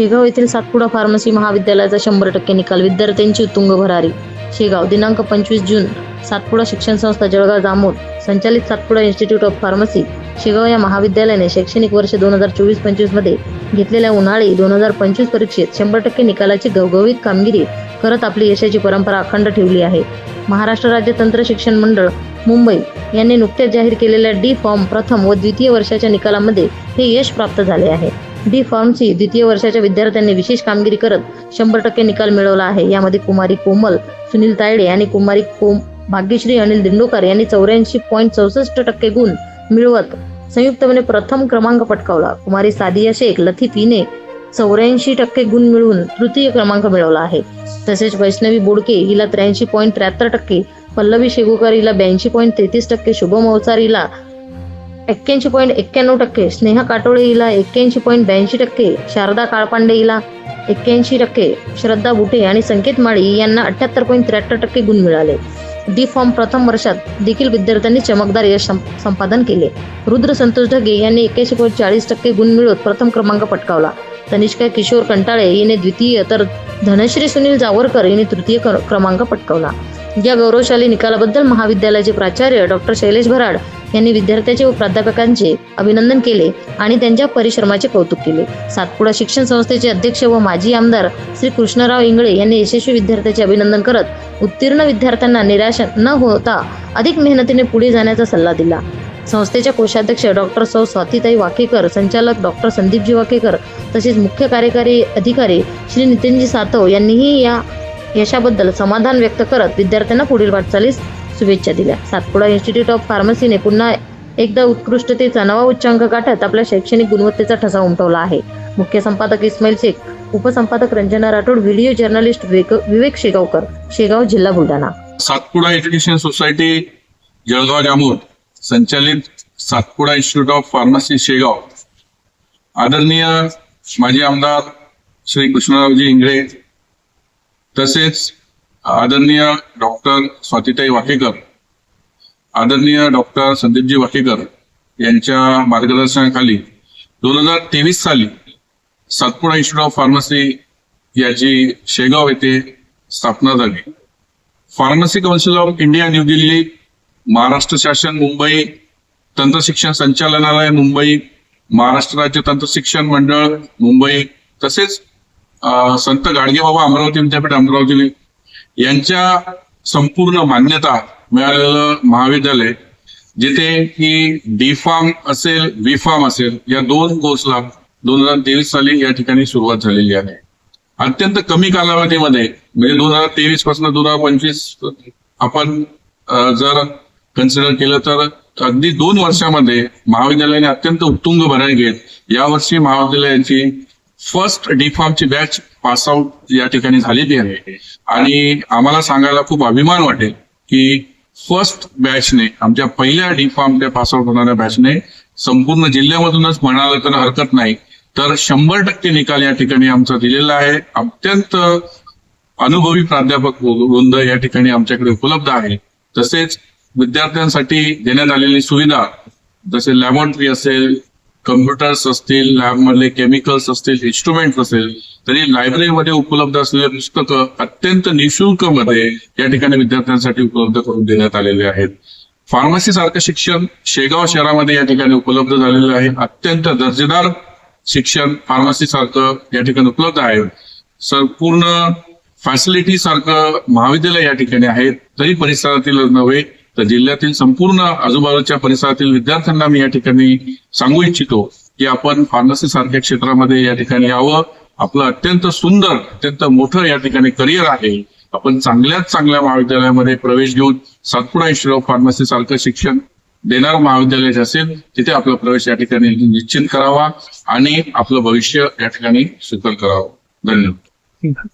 शेगाव येथील सातपुडा फार्मसी महाविद्यालयाचा शंभर टक्के निकाल. विद्यार्थ्यांची उत्तुंग भरारी. शेगाव दिनांक पंचवीस जून सातपुडा शिक्षण संस्था जळगाव जामोद. संचालित Satpuda institute of pharmacy. Shegaon या महाविद्यालयाने शैक्षणिक वर्ष दोन हजार चोवीस पंचवीसमध्ये घेतलेल्या उन्हाळी दोन हजार पंचवीस परीक्षेत शंभर टक्के निकालाची गवगवीत कामगिरी करत आपली यशाची परंपरा अखंड ठेवली आहे. महाराष्ट्र राज्य तंत्र शिक्षण मंडळ मुंबई यांनी नुकत्याच जाहीर केलेल्या डी फॉर्म प्रथम व द्वितीय वर्षाच्या निकालामध्ये हे यश प्राप्त झाले आहे. डी फॉर्मची द्वितीय वर्षाच्या विद्यार्थ्यांनी विशेष कामगिरी करत शंभर टक्के निकाल मिळवला आहे. यामध्ये कुमारी कोमल सुनील तायडे आणि कुमारी कोम भाग्यश्री अनिल दिंडोकर यांनी चौऱ्याऐंशी पॉईंट चौसष्ट टक्के गुण मिळवत संयुक्तपणे प्रथम क्रमांक पटकावला. कुमारी सादिया शेख लथिफ हिने चौऱ्याऐंशी टक्के गुण मिळवून तृतीय क्रमांक मिळवला आहे. तसेच वैष्णवी बोडके हिला त्र्याऐंशी पॉईंट त्र्याहत्तर टक्के पल्लवी शेगुकर हिला ब्याऐंशी पॉईंट तेहतीस टक्के शुभम अवचार हिला एक्क्याऐंशी पॉईंट एक्क्याण्णव टक्के स्नेहा काटोळे हिला एक्क्याऐंशी पॉईंट ब्याऐंशी टक्के शारदा काळपांडे हिला एक्क्याऐंशी टक्के श्रद्धा बुटे आणि संकेत माळी यांना अठ्याहत्तर पॉईंट त्र्याहत्तर टक्के गुण मिळाले. डी फॉर्म प्रथम वर्षात देखील विद्यार्थ्यांनी चमकदार यश संपादन केले. रुद्र संतोष ढगे यांनी एक्याऐंशी पॉईंट चाळीस टक्के गुण मिळवत प्रथम क्रमांक पटकावला. तनिष्का किशोर कंटाळे हिने द्वितीय तर धनश्री सुनील जावरकर हिने तृतीय क्रमांक पटकावला. या गौरवशाली निकालाबद्दल महाविद्यालयाचे प्राचार्य डॉक्टर शैलेश भराड यांनी विद्यार्थ्याचे व प्राध्यापकांचे अभिनंदन केले आणि त्यांच्या परिश्रमाचे कौतुक केले. सातपुडा शिक्षण संस्थेचे अध्यक्ष व माजी आमदार श्री कृष्णराव इंगळे यांनी यशस्वी विद्यार्थ्याचे अभिनंदन करत उत्तीर्ण विद्यार्थ्यांना निराश न होता अधिक मेहनतीने पुढे जाण्याचा सल्ला दिला. संस्थेच्या कोषाध्यक्ष डॉक्टर सौ स्वातीताई वाकेकर संचालक डॉक्टर संदीपजी वाकेकर तसेच मुख्य कार्यकारी अधिकारी श्री नितीनजी सातव यांनीही या यशाबद्दल समाधान व्यक्त करत विद्यार्थ्यांना पुढील वाटचालीस शुभेच्छा दिल्या. सातपुडा इन्स्टिट्यूट ऑफ फार्मसीने पुन्हा एकदा उत्कृष्टतेचा नवा उच्चांक गाठत आपल्या शैक्षणिक गुणवत्तेचा ठसा उमटवला आहे. मुख्य संपादक इस्माईल शेख उपसंपादक रंजना राठोड व्हिडिओ जर्नलिस्ट विवेक विवेक शेगावकर शेगाव जिल्हा बुलढाणा. सातपुडा एज्युकेशन सोसायटी जळगाव जामोद संचालित Satpuda institute of pharmacy Shegaon. आदरणीय माजी आमदार श्री कृष्णरावजी इंगळे तसेच आदरणीय डॉक्टर स्वातीताई वाकेकर आदरणीय डॉक्टर संदीपजी वाकेकर यांच्या मार्गदर्शनाखाली दोन हजार तेवीस साली सातपुडा इन्स्टिट्यूट ऑफ फार्मसी याची शेगाव येथे स्थापना झाली. Pharmacy council of India New Delhi Maharashtra शासन मुंबई तंत्रशिक्षण संचालनालय मुंबई महाराष्ट्र राज्य तंत्रशिक्षण मंडळ मुंबई तसेच संत गाडगेबाबा अमरावती विद्यापीठ अमरावती यांच्या संपूर्ण मान्यता मिळालेलं महाविद्यालय जिथे की डी फार्म असेल बी फार्म असेल या दोन कोर्सला दोन हजार तेवीस साली या ठिकाणी सुरुवात झालेली आहे. अत्यंत कमी कालावधीमध्ये म्हणजे दोन हजार तेवीसपासून दोन हजार पंचवीस आपण जर कन्सिडर केलं तर अगदी दोन वर्षामध्ये महाविद्यालयाने अत्यंत उत्तुंग भरारी घेत यावर्षी महाविद्यालयाची फर्स्ट डी फार्मची बॅच पास आउट या ठिकाणी झालेली आहे. आणि आम्हाला सांगायला खूप अभिमान वाटेल की फर्स्ट बॅचने आमच्या पहिल्या डी फार्मच्या पास आउट होणाऱ्या बॅचने संपूर्ण जिल्ह्यामधूनच म्हणालं तर हरकत नाही. तर शंभर टक्के निकाल या ठिकाणी आमचा दिलेला आहे. अत्यंत अनुभवी प्राध्यापक वृंद या ठिकाणी आमच्याकडे उपलब्ध आहे. तसेच विद्यार्थ्यांसाठी देण्यात आलेली सुविधा जसे लॅबोरेटरी असेल कम्प्युटर्स असतील लॅबमधले केमिकल्स असतील इन्स्ट्रुमेंट्स असेल तरी लायब्ररीमध्ये उपलब्ध असलेले पुस्तकं अत्यंत निशुल्कमध्ये या ठिकाणी विद्यार्थ्यांसाठी उपलब्ध करून देण्यात आलेले आहेत. फार्मसी सारखं शिक्षण शेगाव शहरामध्ये या ठिकाणी उपलब्ध झालेलं आहे. अत्यंत दर्जेदार शिक्षण फार्मसी सारखं या ठिकाणी उपलब्ध आहे. संपूर्ण फॅसिलिटी सारखं महाविद्यालय या ठिकाणी आहे तरी परिसरातील नव्हे तर जिल्ह्यातील संपूर्ण आजूबाजूच्या परिसरातील विद्यार्थ्यांना मी या ठिकाणी सांगू इच्छितो की आपण फार्मसी सारख्या क्षेत्रामध्ये या ठिकाणी यावं. आपलं अत्यंत सुंदर अत्यंत मोठं या ठिकाणी करिअर आहे. आपण चांगल्याच चांगल्या महाविद्यालयामध्ये प्रवेश घेऊन सातपुडा इन्स्टिट्यूट ऑफ फार्मसी सारखं शिक्षण देणारं महाविद्यालय जे असेल तिथे आपला प्रवेश या ठिकाणी निश्चित करावा आणि आपलं भविष्य या ठिकाणी सुकर करावं. धन्यवाद.